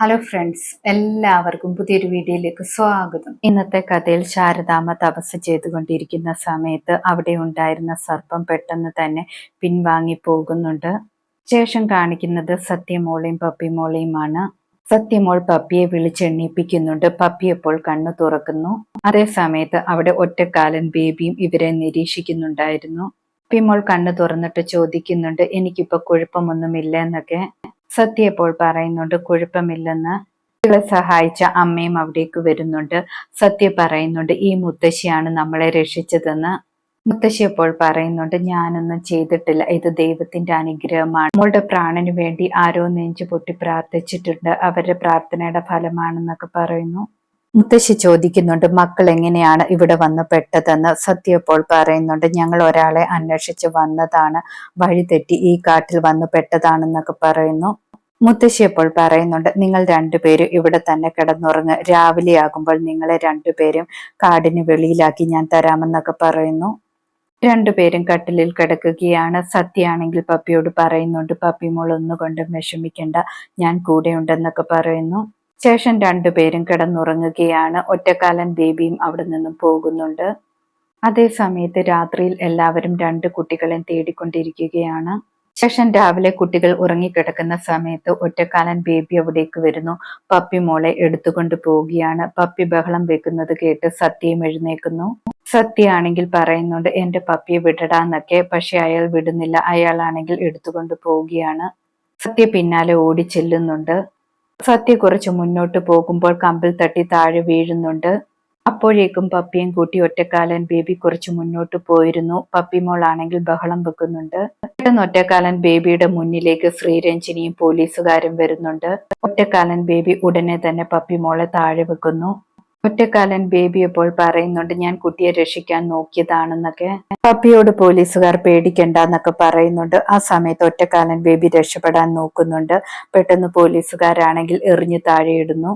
Hello friends എല്ലാവർക്കും പുതിയൊരു വീഡിയോയിലേക്ക് സ്വാഗതം. ഇന്നത്തെ കഥയിൽ ശാരദാമ്മ തപസ് ചെയ്തുകൊണ്ടിരിക്കുന്ന സമയത്ത് അവിടെ ഉണ്ടായിരുന്ന സർപ്പം പെട്ടെന്ന് തന്നെ പിൻവാങ്ങി പോകുന്നുണ്ട്. ശേഷം കാണിക്കുന്നത് സത്യമോളയും പപ്പിമോളയുമാണ്. സത്യമോൾ പപ്പിയെ വിളിച്ചെണ്ണീപ്പിക്കുന്നുണ്ട് പപ്പി അപ്പോൾ കണ്ണു തുറക്കുന്നു. അതേ സമയത്ത് അവിടെ ഒറ്റക്കാലൻ ബേബിയും ഇവരെ നിരീക്ഷിക്കുന്നുണ്ടായിരുന്നു. പപ്പിമോൾ കണ്ണു തുറന്നിട്ട് ചോദിക്കുന്നുണ്ട് എനിക്കിപ്പോ കുഴപ്പമൊന്നുമില്ല എന്നൊക്കെ. സത്യ ഇപ്പോൾ പറയുന്നുണ്ട് കുഴപ്പമില്ലെന്ന്. കുട്ടികളെ സഹായിച്ച അമ്മയും അവിടേക്ക് വരുന്നുണ്ട്. സത്യ പറയുന്നുണ്ട് ഈ മുത്തശ്ശിയാണ് നമ്മളെ രക്ഷിച്ചതെന്ന്. മുത്തശ്ശി അപ്പോൾ പറയുന്നുണ്ട് ഞാനൊന്നും ചെയ്തിട്ടില്ല. ഇത് ദൈവത്തിന്റെ അനുഗ്രഹമാണ്. നമ്മളുടെ പ്രാണന് വേണ്ടി ആരോ നെഞ്ചു പൊട്ടി പ്രാർത്ഥിച്ചിട്ടുണ്ട്. അവരുടെ പ്രാർത്ഥനയുടെ ഫലമാണെന്നൊക്കെ പറയുന്നു. മുത്തശ്ശി ചോദിക്കുന്നുണ്ട് മക്കൾ എങ്ങനെയാണ് ഇവിടെ വന്ന് പെട്ടതെന്ന്? സത്യ ഇപ്പോൾ പറയുന്നുണ്ട് ഞങ്ങൾ ഒരാളെ അന്വേഷിച്ച് വന്നതാണ്. വഴിതെറ്റി ഈ കാട്ടിൽ വന്ന് പെട്ടതാണെന്നൊക്കെ പറയുന്നു. മുത്തശ്ശി അപ്പോൾ പറയുന്നുണ്ട് നിങ്ങൾ രണ്ടുപേരും ഇവിടെ തന്നെ കിടന്നുറങ്ങ്. രാവിലെ ആകുമ്പോൾ നിങ്ങളെ രണ്ടുപേരും കാടിന് വെളിയിലാക്കി ഞാൻ തരാമെന്നൊക്കെ പറയുന്നു. രണ്ടുപേരും കട്ടിലിൽ കിടക്കുകയാണ്. സത്യാണെങ്കിൽ പപ്പിയോട് പറയുന്നുണ്ട് പപ്പി മോൾ ഒന്നുകൊണ്ടും വിഷമിക്കണ്ട ഞാൻ കൂടെ ഉണ്ടെന്നൊക്കെ പറയുന്നു. ശേഷം രണ്ടുപേരും കിടന്നുറങ്ങുകയാണ്. ഒറ്റക്കാലൻ ബേബിയും അവിടെ നിന്നും പോകുന്നുണ്ട്. അതേസമയത്ത് രാത്രിയിൽ എല്ലാവരും രണ്ട് കുട്ടികളെയും തേടിക്കൊണ്ടിരിക്കുകയാണ്. ശേഷം രാവിലെ കുട്ടികൾ ഉറങ്ങിക്കിടക്കുന്ന സമയത്ത് ഒറ്റക്കാലൻ ബേബി അവിടേക്ക് വരുന്നു. പപ്പി മോളെ എടുത്തുകൊണ്ട് പോവുകയാണ്. പപ്പി ബഹളം വെക്കുന്നത് കേട്ട് സത്യം എഴുന്നേക്കുന്നു സത്യയാണെങ്കിൽ പറയുന്നുണ്ട് എന്റെ പപ്പിയെ വിടടാന്നൊക്കെ പക്ഷെ അയാൾ വിടുന്നില്ല. അയാളാണെങ്കിൽ എടുത്തുകൊണ്ട് പോവുകയാണ്. സത്യ പിന്നാലെ ഓടി ചെല്ലുന്നുണ്ട് സത്യ കുറച്ച് മുന്നോട്ട് പോകുമ്പോൾ കമ്പിൽ തട്ടി താഴെ വീഴുന്നുണ്ട്. അപ്പോഴേക്കും പപ്പിയും കൂട്ടി ഒറ്റക്കാലൻ ബേബി കുറച്ച് മുന്നോട്ട് പോയിരുന്നു. പപ്പി ആണെങ്കിൽ ബഹളം വെക്കുന്നുണ്ട്. പെട്ടെന്ന് ഒറ്റക്കാലൻ ബേബിയുടെ മുന്നിലേക്ക് ശ്രീരഞ്ജിനിയും പോലീസുകാരും വരുന്നുണ്ട്. ഒറ്റക്കാലൻ ബേബി ഉടനെ തന്നെ പപ്പി മോളെ താഴെ വെക്കുന്നു. ഒറ്റക്കാലൻ ബേബി അപ്പോൾ പറയുന്നുണ്ട് ഞാൻ കുട്ടിയെ രക്ഷിക്കാൻ നോക്കിയതാണെന്നൊക്കെ. പപ്പിയോട് പോലീസുകാർ പേടിക്കണ്ട എന്നൊക്കെ പറയുന്നുണ്ട്. ആ സമയത്ത് ഒറ്റക്കാലൻ ബേബി രക്ഷപ്പെടാൻ നോക്കുന്നുണ്ട്. പെട്ടെന്ന് പോലീസുകാരാണെങ്കിൽ എറിഞ്ഞു താഴെയിടുന്നു.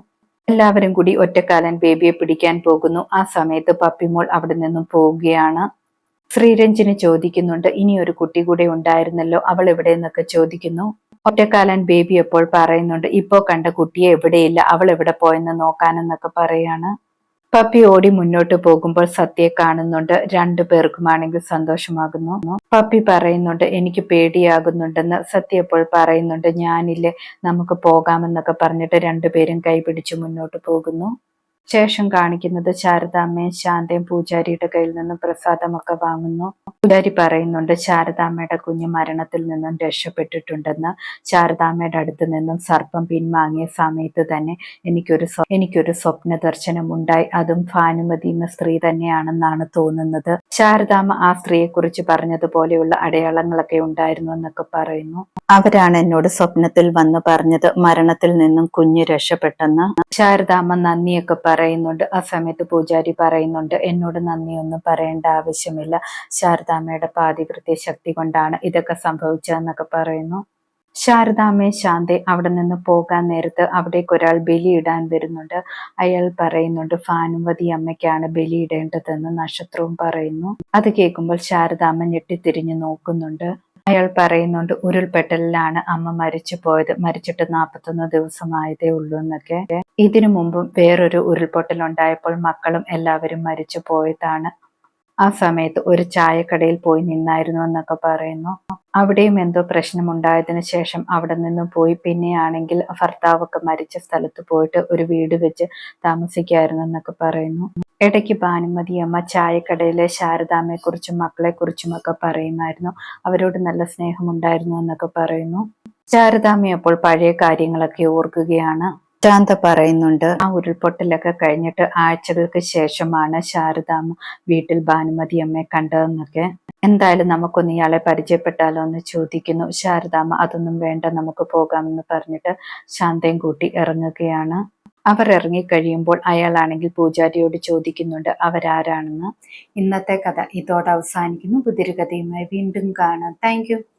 എല്ലാവരും കൂടി ഒറ്റക്കാലൻ ബേബിയെ പിടിക്കാൻ പോകുന്നു. ആ സമയത്ത് പപ്പിമോൾ അവിടെ നിന്നും പോവുകയാണ്. ശ്രീരഞ്ജിന് ചോദിക്കുന്നുണ്ട് ഇനി ഒരു കുട്ടി കൂടെ ഉണ്ടായിരുന്നല്ലോ അവൾ എവിടെ എന്നൊക്കെ ചോദിക്കുന്നു. ഒറ്റക്കാലൻ ബേബി എപ്പോൾ പറയുന്നുണ്ട് ഇപ്പോ കണ്ട കുട്ടിയെ എവിടെയില്ല അവൾ എവിടെ പോയെന്ന് നോക്കാനെന്നൊക്കെ പറയാണ്. പപ്പി ഓടി മുന്നോട്ട് പോകുമ്പോൾ സത്യയെ കാണുന്നുണ്ട്. രണ്ടു പേർക്കുമാണെങ്കിൽ സന്തോഷമാകുന്നു. പപ്പി പറയുന്നുണ്ട് എനിക്ക് പേടിയാകുന്നുണ്ടെന്ന്. സത്യ ഇപ്പോൾ പറയുന്നുണ്ട് ഞാനില്ലേ നമുക്ക് പോകാമെന്നൊക്കെ പറഞ്ഞിട്ട് രണ്ടുപേരും കൈപിടിച്ച് മുന്നോട്ട് പോകുന്നു. ശേഷം കാണിക്കുന്നത് ശാരദാമ്മയും ശാന്തയും പൂജാരിയുടെ കയ്യിൽ നിന്നും പ്രസാദമൊക്കെ വാങ്ങുന്നു. പൂജാരി പറയുന്നുണ്ട് ശാരദാമ്മയുടെ കുഞ്ഞ് മരണത്തിൽ നിന്നും രക്ഷപ്പെട്ടിട്ടുണ്ടെന്ന്. ശാരദാമ്മയുടെ അടുത്ത് നിന്നും സർപ്പം പിൻവാങ്ങിയ സമയത്ത് തന്നെ എനിക്കൊരു എനിക്കൊരു സ്വപ്ന ദർശനം ഉണ്ടായി അതും ഭാനുമതി എന്ന സ്ത്രീ തന്നെയാണെന്നാണ് തോന്നുന്നത്. ശാരദാമ്മ ആ സ്ത്രീയെ കുറിച്ച് പറഞ്ഞതുപോലെയുള്ള അടയാളങ്ങളൊക്കെ ഉണ്ടായിരുന്നു എന്നൊക്കെ പറയുന്നു. അവരാണ് എന്നോട് സ്വപ്നത്തിൽ വന്ന് പറഞ്ഞത് മരണത്തിൽ നിന്നും കുഞ്ഞ് രക്ഷപ്പെട്ടെന്ന്. ശാരദാമ്മ നന്ദിയൊക്കെ പറയുന്നുണ്ട്. ആ സമയത്ത് പൂജാരി പറയുന്നുണ്ട് എന്നോട് നന്ദിയൊന്നും പറയേണ്ട ആവശ്യമില്ല. ശാരദാമ്മയുടെ പാതികൃത്യ ശക്തി കൊണ്ടാണ് ഇതൊക്കെ സംഭവിച്ചതെന്നൊക്കെ പറയുന്നു. ശാരദാമ്മയെ ശാന്തി അവിടെ നിന്ന് പോകാൻ നേരത്ത് അവിടേക്ക് ഒരാൾ ബലിയിടാൻ വരുന്നുണ്ട്. അയാൾ പറയുന്നുണ്ട് ഭാനുമതി അമ്മയ്ക്കാണ് ബലിയിടേണ്ടതെന്ന് നക്ഷത്രവും പറയുന്നു. അത് കേൾക്കുമ്പോൾ ശാരദാമ്മ ഞെട്ടിത്തിരിഞ്ഞു നോക്കുന്നുണ്ട്. അയാൾ പറയുന്നുണ്ട് ഉരുൾപെട്ടലിലാണ് അമ്മ മരിച്ചു പോയത്. മരിച്ചിട്ട് നാൽപ്പത്തൊന്ന് ദിവസമായതേ ഉള്ളൂ എന്നൊക്കെ. ഇതിനു മുമ്പും വേറൊരു ഉരുൾപൊട്ടൽ ഉണ്ടായപ്പോൾ മക്കളും എല്ലാവരും മരിച്ചു പോയതാണ്. ആ സമയത്ത് ഒരു ചായക്കടയിൽ പോയി നിന്നായിരുന്നു എന്നൊക്കെ പറയുന്നു. അവിടെയും എന്തോ പ്രശ്നമുണ്ടായതിനു ശേഷം അവിടെ നിന്ന് പോയി. പിന്നെയാണെങ്കിൽ ഭർത്താവൊക്കെ മരിച്ച സ്ഥലത്ത് പോയിട്ട് ഒരു വീട് വെച്ച് താമസിക്കായിരുന്നു എന്നൊക്കെ പറയുന്നു. ഇടയ്ക്ക് ഭാനുമതി അമ്മ ചായക്കടയിലെ ശാരദാമ്മയെക്കുറിച്ചും മക്കളെക്കുറിച്ചും മക്കളെ കുറിച്ചും ഒക്കെ പറയുമായിരുന്നു. അവരോട് നല്ല സ്നേഹമുണ്ടായിരുന്നു എന്നൊക്കെ പറയുന്നു. ശാരദാമ്മ അപ്പോൾ പഴയ കാര്യങ്ങളൊക്കെ ഓർക്കുകയാണ്. ശാന്ത പറയുന്നുണ്ട് ആ ഉരുൾപൊട്ടലൊക്കെ കഴിഞ്ഞിട്ട് ആഴ്ചകൾക്ക് ശേഷമാണ് ശാരദാമ്മ വീട്ടിൽ ഭാനുമതി അമ്മയെ കണ്ടതെന്നൊക്കെ. എന്തായാലും നമുക്കൊന്ന് ഇയാളെ പരിചയപ്പെട്ടാലോ എന്ന് ചോദിക്കുന്നു. ശാരദാമ്മ അതൊന്നും വേണ്ട നമുക്ക് പോകാമെന്ന് പറഞ്ഞിട്ട് ശാന്തയും കൂട്ടി ഇറങ്ങുകയാണ്. അവർ ഇറങ്ങിക്കഴിയുമ്പോൾ അയാളാണെങ്കിൽ പൂജാരിയോട് ചോദിക്കുന്നുണ്ട് അവരാരാണെന്ന്? ഇന്നത്തെ കഥ ഇതോടെ അവസാനിക്കുന്നു. പുതിരി കഥയുമായി വീണ്ടും കാണാം. താങ്ക്